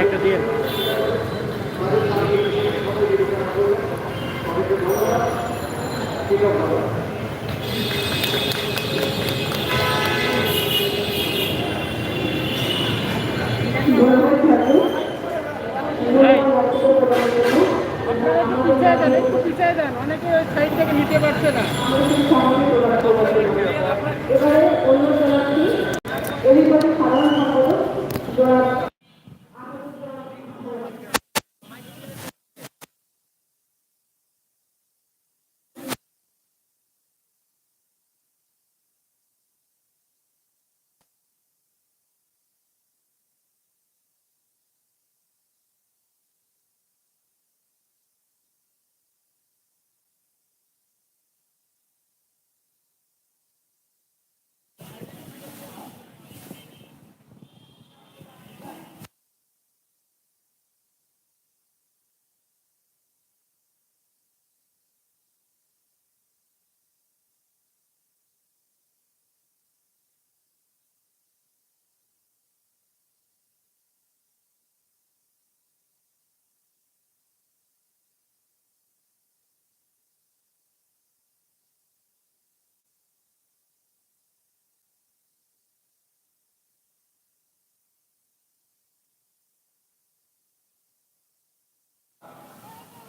একটা দিয়ে পিছিয়ে অনেকে ওই সাইড থেকে নিতে পারছে না।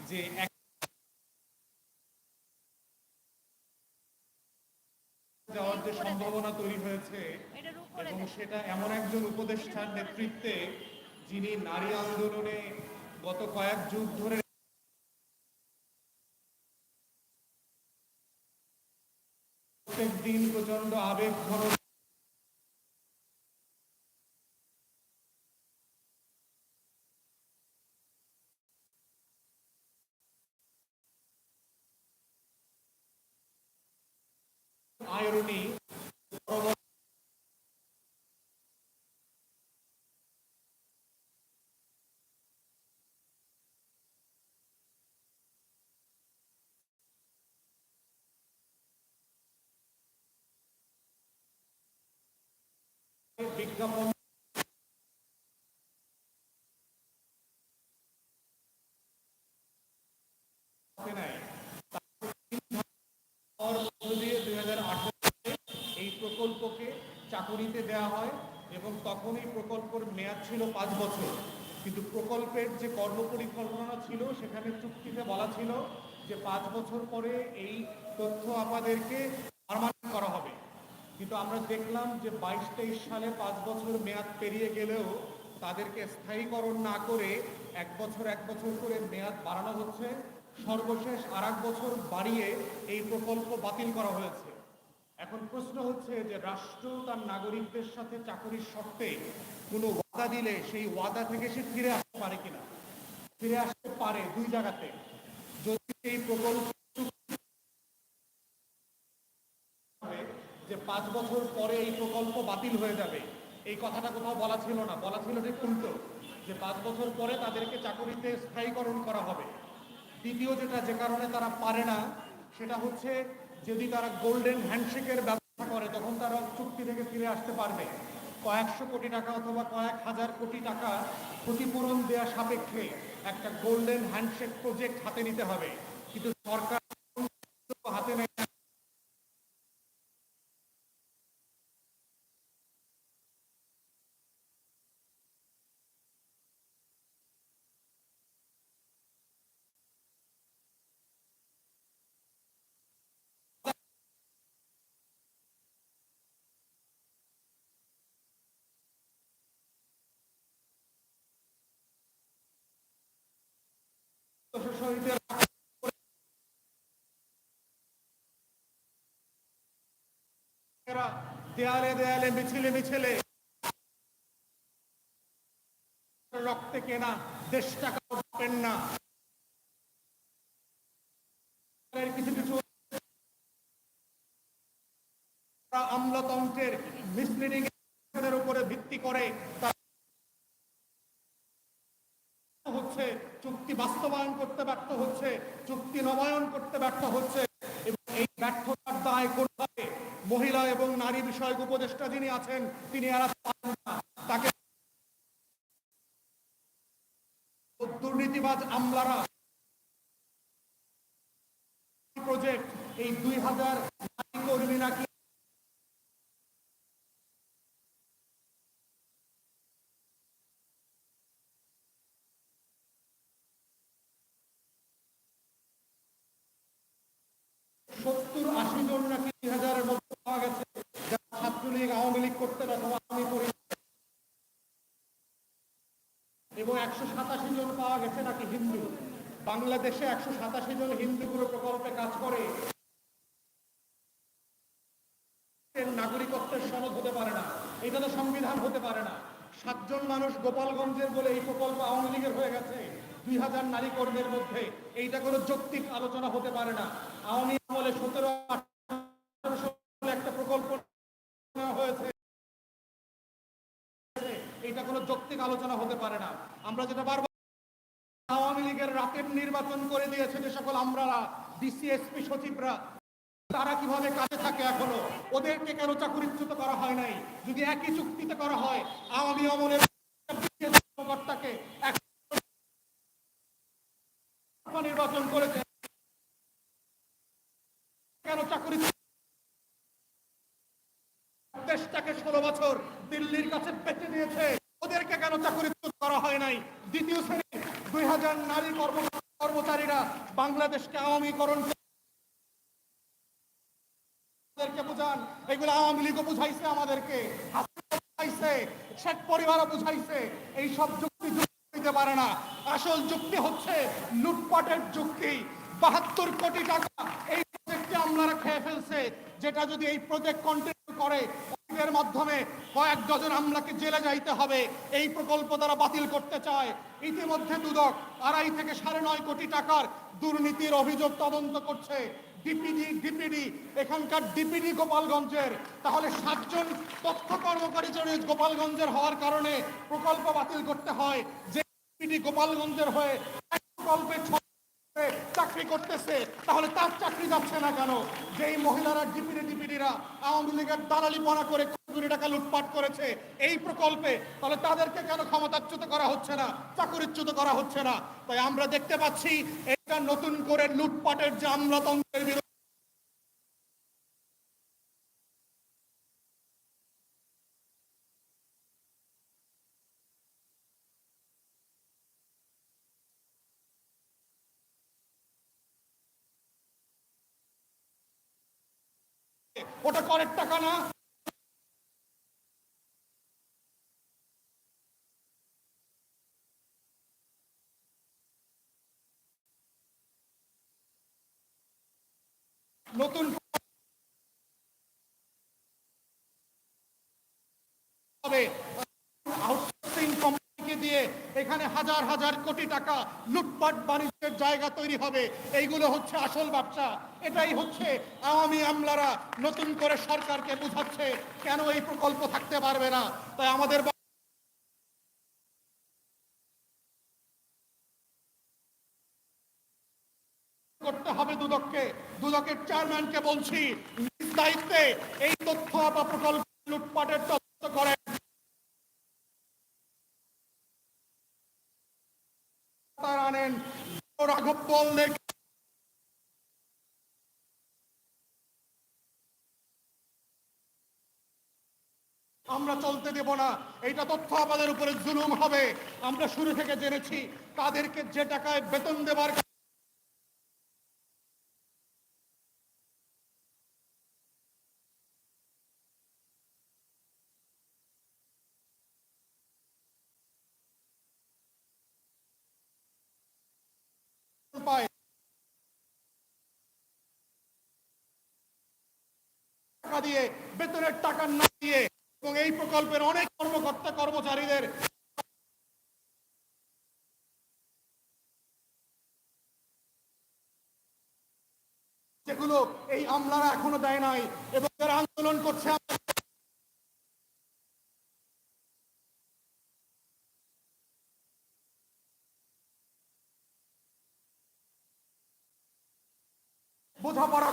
যে এক যাওয়ার যে সম্ভাবনা তৈরি হয়েছে এবং সেটা এমন একজন উপদেষ্টার নেতৃত্বে যিনি নারী আন্দোলনে গত কয়েক যুগ ধরে প্রত্যেক দিন প্রচণ্ড আবেগ ঘন আয়রনি বিজ্ঞাপন নেয় হওয়ার মধ্য দিয়ে দুই হাজার এই প্রকল্পকে চাকুরিতে দেওয়া হয় এবং তখন এই প্রকল্পের মেয়াদ ছিল পাঁচ বছর। কিন্তু প্রকল্পের যে কর্মপরিকল্পনা ছিল, সেখানে চুক্তিতে বলা ছিল যে পাঁচ বছর পরে এই তথ্য আমাদেরকে পারমানেন্ট করা হবে। কিন্তু আমরা দেখলাম যে বাইশ তেইশ সালে পাঁচ বছর মেয়াদ পেরিয়ে গেলেও তাদেরকে স্থায়ীকরণ না করে এক বছর এক বছর করে মেয়াদ বাড়ানো হচ্ছে। সর্বশেষ আর বছর বাড়িয়ে এই প্রকল্প বাতিল করা হয়েছে। এখন প্রশ্ন হচ্ছে যে রাষ্ট্র তার নাগরিকদের সাথে চাকরির শর্তে কোনো ওয়াদা দিলে সেই ওয়াদা থেকে সে ফিরে আসতে পারে কিনা? ফিরে আসতে পারে দুই জায়গাতে। যদি এই প্রকল্প যে পাঁচ বছর পরে এই প্রকল্প বাতিল হয়ে যাবে, এই কথাটা কোথাও বলা ছিল না। বলা ছিল যে উল্টো, যে পাঁচ বছর পরে তাদেরকে চাকরিতে স্থায়ীকরণ করা হবে। দ্বিতীয় যেটা, যে কারণে তারা পারে না, সেটা হচ্ছে যদি তারা গোল্ডেন হ্যান্ডশেকের ব্যবস্থা করে, তখন তারা চুক্তি থেকে ফিরে আসতে পারবে। কয়েকশো কোটি টাকা অথবা কয়েক হাজার কোটি টাকা ক্ষতিপূরণ দেওয়া সাপেক্ষে একটা গোল্ডেন হ্যান্ডশেক প্রজেক্ট হাতে নিতে হবে। কিন্তু সরকার হাতে নেয় না। দেয়ালে দেয়ালে মিছিলে মিছিলে রক্তে কেনা। দেশ টাকা পাবেন না কিছু কিছু আমলাতন্ত্রের মিসলিডিং উপরে ভিত্তি করে তারা হচ্ছে চুক্তি বাস্তবায়ন করতে ব্যর্থ হচ্ছে, চুক্তি নবায়ন করতে ব্যর্থ হচ্ছে, এবং এই ব্যর্থতার দায় কোনভাবে মহিলা এবং নারী বিষয়ক উপদেষ্টা যিনি আছেন, তিনি এড়াতে তাকে দুর্নীতিবাজ আমলারা প্রজেক্ট এই দুই হাজার নারী কর্মী নাকি সত্তর আশি জন নাকি দুই হাজারের মধ্যে পাওয়া গেছে যারা ছাত্রলীগ আওয়ামী লীগ করতেন অথবা আমি করি এবং একশো সাতাশি জন পাওয়া হিন্দু। বাংলাদেশে একশো সাতাশি জন হিন্দু পুরো প্রকল্পে কাজ করে। নাগরিকত্বের সনদ হতে পারে না। এটা তো সংবিধান হতে পারে না। সাতজন মানুষ গোপালগঞ্জের বলে এই প্রকল্প আওয়ামী লীগের হয়ে গেছে। দুই হাজার নারী কর্মীর মধ্যে এইটা কোনো যৌক্তিক আলোচনা হতে পারে না। আওয়ামী আমলে সতেরো একটা প্রকল্প হয়েছে। এটা কোনো যৌক্তিক আলোচনা হতে পারে না। আমরা যেটা বারবার নির্বাচন করে দিয়েছে যে সকল আমরা ডিসিএসপি সচিবরা, তারা কীভাবে কাজে থাকে এখনও? ওদেরকে কেন চাকরিচ্যুত করা হয় নাই? যদি একই চুক্তিতে করা হয়, আওয়ামী আমলের কর্মকর্তাকে এক নির্বাচন করেছে কেন চাকরি দেশটাকে ষোলো বছর দিল্লির কাছে বেঁচে দিয়েছে ওদেরকে কেন চাকরিচ্যুত করা হয় নাই দ্বিতীয় শ্রেণির দুই হাজার নারী কর্ম কর্মচারীরা বাংলাদেশকে আওয়ামীকরণ আমাদেরকে বুঝান। এগুলো আওয়ামী লীগও বুঝাইছে আমাদেরকে। বুঝাইছে, শেখ পরিবারও বুঝাইছে। এই সব যুক্তি দিতে পারে না। আসল যুক্তি হচ্ছে লুটপাটের যুক্তি। বাহাত্তর কোটি টাকা এই প্রজেক্টে আমলারা খেয়ে ফেলছে, যেটা যদি এই প্রজেক্ট কন্টিনিউ করে এর মাধ্যমে কয়েক ডজন আমলাকে জেলে যাইতে হবে। এই প্রকল্প তারা বাতিল করতে চায়। ইতিমধ্যে দুদক আড়াই থেকে সাড়ে নয় কোটি টাকার দুর্নীতির অভিযোগ তদন্ত করছে। ডিপিডি এখানকার ডিপিডি গোপালগঞ্জের, তাহলে সাতজন তথ্য কর্মকারী গোপালগঞ্জের হওয়ার কারণে প্রকল্প বাতিল করতে হয়, যে ডিপিডি গোপালগঞ্জের হয়ে প্রকল্পে চাকরি করতেছে, তাহলে তার চাকরি যাচ্ছে না কেন? যেই মহিলারা ডিপিডি ডিপিডিরা আওয়ামী লীগের দালালিপনা করে কোটি টাকা লুটপাট করেছে এই প্রকল্পে, তাহলে তাদেরকে কেন ক্ষমতাচ্যুত করা হচ্ছে না, চাকরিচ্যুত করা হচ্ছে না? তাই আমরা দেখতে পাচ্ছি এটা নতুন করে লুটপাটের যে আমলাতন্ত্রের বিরুদ্ধে ওটা করের টাকা না। নতুন হবে। এখানে হাজার হাজার কোটি টাকা লুটপাট বাণিজ্যের জায়গা তৈরি হবে। এইগুলো হচ্ছে আসল ব্যবসা এটাই হচ্ছে আওয়ামী আমলারা নতুন করে সরকারকে বুঝাচ্ছে কেন এই প্রকল্প থাকতে পারবে না। তাই আমাদের করতে হবে দুদককে। দুদকের চেয়ারম্যানকে বলছি দায়িত্বে এই তথ্য বা প্রকল্প লুটপাটের তথ্য করেন তার আনেন আমরা চলতে দেব না। এটা তথ্য আমাদের উপরে জুলুম হবে। আমরা শুরু থেকে জেনেছি, তাদেরকে যে টাকায় বেতন দেবার টাকা দিয়ে, বেতনের টাকা না দিয়ে, এবং এই প্রকল্পের অনেক কর্মকর্তা কর্মচারীদের যেগুলো এই আমলারা এখনও দেয় নাই এবং তারা আন্দোলন করছে বোঝাপড়া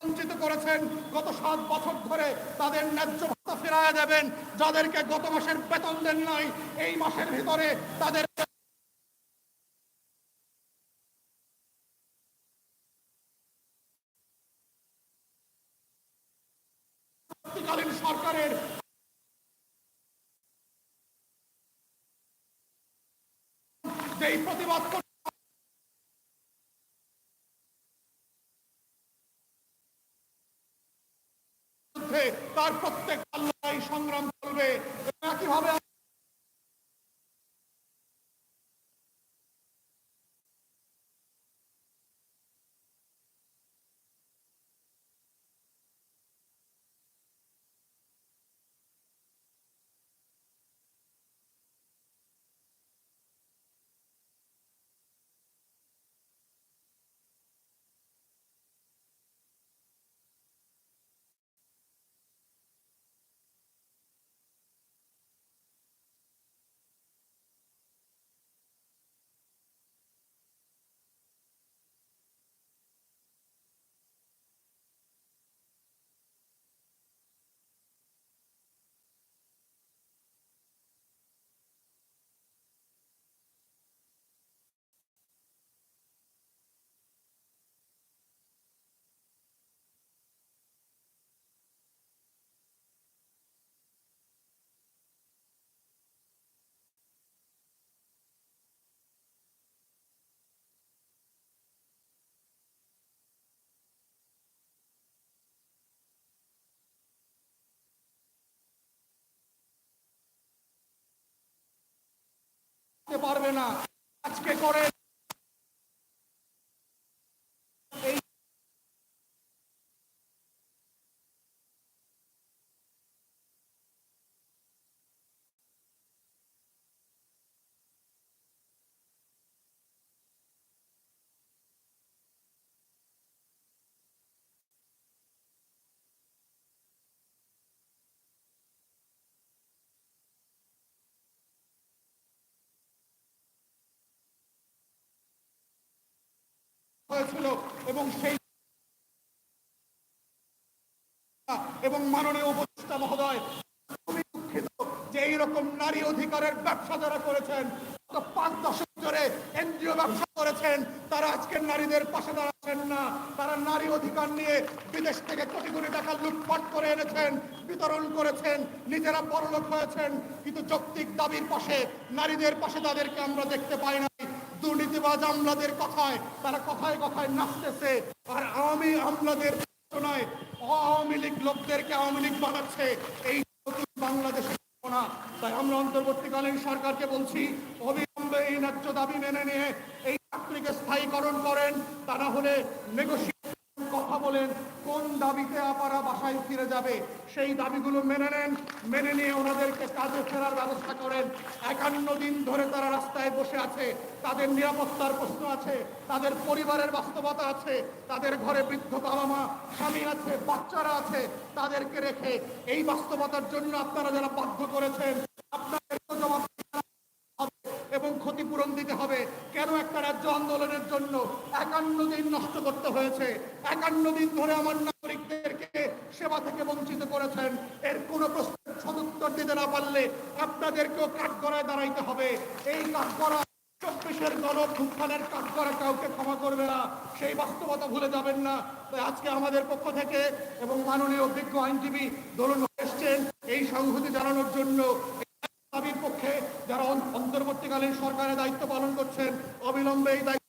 বঞ্চিত করেছেন, গত সাত বছর ধরে তাদের ন্যায্য ভাতা ফেরায় দেবেন, যাদেরকে গত মাসের বেতন দেন নাই, এই মাসের ভিতরে তাদের সরকারের যেই প্রতিবাদ করতে বিরুদ্ধে তার প্রত্যেক আল্লাহ সংগ্রাম করবে একইভাবে করতে পারবে না। আজকে করে হয়েছিল এবং সেই এবং মাননীয় উপদেষ্টা মহোদয় দুঃখিত যে এইরকম নারী অধিকারের ব্যবসা যারা করেছেন পাঁচ দশক ধরে এনজিও ব্যবসা করেছেন, তারা আজকের নারীদের পাশে দাঁড়াচ্ছেন না। তারা নারী অধিকার নিয়ে বিদেশ থেকে কোটি কোটি টাকা লুটপাট করে এনেছেন, বিতরণ করেছেন, নিজেরা বড়লোক হয়েছেন। কিন্তু যৌক্তিক দাবির পাশে নারীদের পাশে তাদেরকে আমরা দেখতে পাই না। দুর্নীতিবাজ আমলাদের কথায়, তারা কথায় কথায় নাচতেছে। আর আওয়ামী আমলাদের নয় আওয়ামী লীগ লোকদেরকে আওয়ামী লীগ বানাচ্ছে। এই বাংলাদেশের না তাই আমরা অন্তর্বর্তীকালীন সরকারকে বলছি, অবিলম্বে এই ন্যায্য দাবি মেনে নিয়ে এই চাকরিকে স্থায়ীকরণ করেন। তা না হলে নেগোসিয়েশন কথা বলেন, কোন দাবিতে আপনারা বাসায় ফিরে যাবে? সেই দাবিগুলো মেনে নেন, মেনে নিয়ে ওনাদেরকে কাজে ফেরার ব্যবস্থা করেন। একান্ন দিন ধরে তারা রাস্তায় বসে আছে। তাদের নিরাপত্তার প্রশ্ন আছে, তাদের পরিবারের বাস্তবতা আছে, তাদের ঘরে বৃদ্ধ বাবা মা স্বামী আছে, বাচ্চারা আছে, তাদেরকে রেখে এই বাস্তবতার জন্য আপনারা যারা বাধ্য করেছেন, আপনাদের জবাব এবং ক্ষতিপূরণ দিতে হবে। কেন একটা রাজ্য আন্দোলনের জন্য একান্ন দিন নষ্ট করতে হয়েছে। একান্ন দিন ধরে আমার নাগরিকদেরকে সেবা থেকে বঞ্চিত করেছেন। এর কোনো প্রশ্নের সদুত্তর দিতে না পারলে আপনাদেরকেও কাঠগড়ায় দাঁড়াইতে হবে। এই কাঠগড়া চব্বিশের গণভুত্থানের কাজ করা কাউকে ক্ষমা করবে না। সেই বাস্তবতা ভুলে যাবেন না। তাই আজকে আমাদের পক্ষ থেকে এবং মাননীয় অভিজ্ঞ আইনজীবী দরুন এসছেন এই সংহতি জানানোর জন্য। দাবির পক্ষে যারা অন- অন্তর্বর্তীকালীন সরকারের দায়িত্ব পালন করছেন, অবিলম্বে এই দায়িত্ব